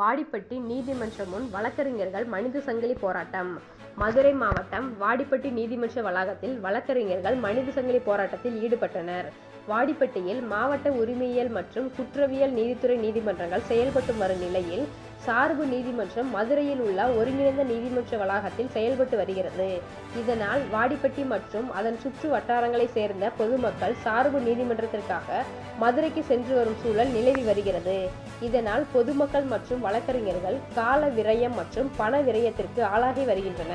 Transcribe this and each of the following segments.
வாடிப்பட்டி நீதிமன்றம் முன் வழக்கறிஞர்கள் மனித சங்கிலி போராட்டம். மதுரை மாவட்டம் வாடிப்பட்டி நீதிமன்ற வளாகத்தில் வழக்கறிஞர்கள் மனித சங்கிலி போராட்டத்தில் ஈடுபட்டனர். வாடிப்பட்டியில் மாவட்ட உரிமையியல் மற்றும் குற்றவியல் நீதித்துறை நீதிமன்றங்கள் செயல்பட்டு வரும் நிலையில் சார்பு நீதிமன்றம் மதுரையில் உள்ள ஒருங்கிணைந்த நீதிமன்ற வளாகத்தில் செயல்பட்டு வருகிறது. இதனால் வாடிப்பட்டி மற்றும் அதன் சுற்று வட்டாரங்களை சேர்ந்த பொதுமக்கள் சார்பு நீதிமன்றத்திற்காக மதுரைக்கு சென்று வரும் சூழல் நிலவி வருகிறது. இதனால் பொதுமக்கள் மற்றும் வழக்கறிஞர்கள் கால விரயம் மற்றும் பண விரயத்திற்கு ஆளாகி வருகின்றன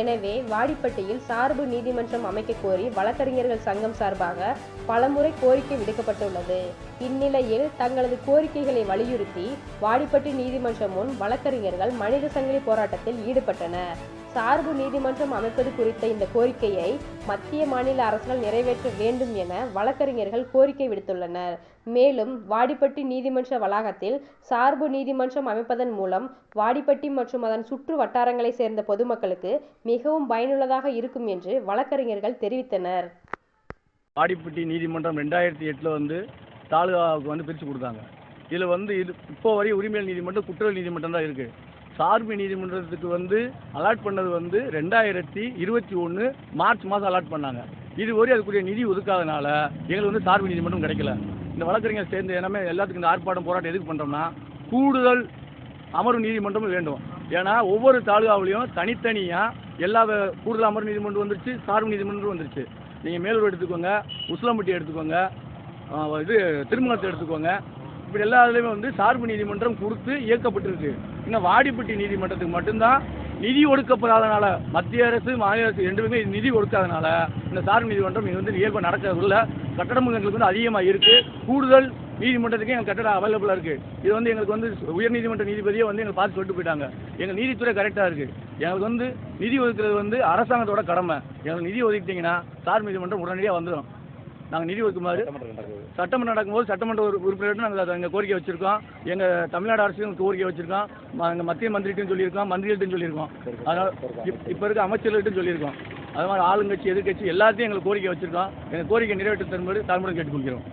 எனவே வாடிப்பட்டியில் சார்பு நீதிமன்றம் அமைக்க கோரி வழக்கறிஞர்கள் சங்கம் சார்பாக பலமுறை கோரிக்கை விடுக்கப்பட்டுள்ளது. இந்நிலையில் தங்களது கோரிக்கைகளை வலியுறுத்தி வாடிப்பட்டி நீதிமன்றம் முன் வழக்கறிஞர்கள் மனித சங்கிலி போராட்டத்தில் ஈடுபட்டனர். சார்பு நீதிமன்றம் அமைப்பது குறித்த இந்த கோரிக்கையை மத்திய மாநில அரசுகள் நிறைவேற்ற வேண்டும் என வழக்கறிஞர்கள் கோரிக்கை விடுத்துள்ளனர். மேலும் வாடிப்பட்டி நீதிமன்ற வளாகத்தில் சார்பு நீதிமன்றம் அமைப்பதன் மூலம் வாடிப்பட்டி மற்றும் அதன் சுற்று வட்டாரங்களை சேர்ந்த பொதுமக்களுக்கு மிகவும் பயனுள்ளதாக இருக்கும் என்று வழக்கறிஞர்கள் தெரிவித்தனர். வாடிப்பட்டி நீதிமன்றம் ரெண்டாயிரத்தி எட்டில் வந்து தாலுகாவுக்கு வந்து பிரித்து கொடுத்தாங்க. இதில் வந்து இது இப்போ வரை உரிமையல் நீதிமன்றம் குற்றவியல் நீதிமன்றம் தான் இருக்குது சார்பு நீதிமன்றத்துக்கு வந்து அலாட் பண்ணது வந்து ரெண்டாயிரத்தி இருபத்தி ஒன்று மார்ச் மாதம் அலாட் பண்ணாங்க. இதுவரை அதுக்குரிய நிதி ஒதுக்காதனால எங்களுக்கு வந்து சார்பு நீதிமன்றம் கிடைக்கல. இந்த வழக்கறிஞர் சேர்ந்து எல்லாமே எல்லாத்துக்கும் இந்த ஆர்ப்பாட்டம் போராட்டம் எதுக்கு பண்ணுறோம்னா கூடுதல் அமர்வு நீதிமன்றமும் வேண்டும். ஏன்னா ஒவ்வொரு தாலுகாவிலையும் தனித்தனியாக எல்லா கூடுதல் அமர்வு நீதிமன்றம் வந்துருச்சு சார்பு நீதிமன்றம் வந்துருச்சு. நீங்கள் மேலூர் எடுத்துக்கோங்க உசிலம்பட்டி எடுத்துக்கோங்க இது திருமணத்தை எடுத்துக்கோங்க. இப்படி எல்லா இதுலேயுமே வந்து சார்பு நீதிமன்றம் கொடுத்து இயக்கப்பட்டிருக்கு. இன்னும் வாடிப்பட்டி நீதிமன்றத்துக்கு மட்டும்தான் நிதி ஒடுக்கப்படாதனால மத்திய அரசு மாநில அரசு ரெண்டுமே நிதி ஒடுக்காதனால இந்த சார்பு நீதிமன்றம் இது வந்து இயல்பு நடக்கிறதுல கட்டடம் எங்களுக்கு வந்து அதிகமாக இருக்குது கூடுதல் நீதிமன்றத்துக்கு எங்கள் கட்டடம் அவைலபிளாக இருக்குது இது வந்து எங்களுக்கு வந்து உயர்நீதிமன்ற நீதிபதியே வந்து எங்களை பார்த்து சொல்லிட்டு போயிட்டாங்க. எங்கள் நீதித்துறை கரெக்டாக இருக்குது எங்களுக்கு வந்து நிதி ஒதுக்குறது வந்து அரசாங்கத்தோட கடமை. எங்களுக்கு நிதி ஒதுக்கிட்டீங்கன்னா சார் நீதிமன்றம் உடனடியாக வந்துடும் நாங்கள் நிதி ஒதுக்குமாறு சட்டமன்றம் நடக்கும்போது சட்டமன்ற உறுப்பினர்கிட்ட நாங்கள் எங்கள் கோரிக்கை வச்சுருக்கோம். எங்கள் தமிழ்நாடு அரசுக்கும் கோரிக்கை வச்சுருக்கோம். எங்கள் மத்திய மந்திரிட்டும் சொல்லியிருக்கோம் மந்திரிகள்ட்டும் சொல்லியிருக்கோம். அதனால் இப் இப்போ இருக்க அமைச்சர்கள்ட்டும் சொல்லியிருக்கோம். அது மாதிரி ஆளுங்கட்சி எதிர்க்கட்சி எல்லாத்தையும் எங்களுக்கு கோரிக்கை வச்சுருக்கோம். எங்கள் கோரிக்கை நிறைவேற்ற தருமாறு தாழ்மையுடன் கேட்டுக்கொள்கிறோம்.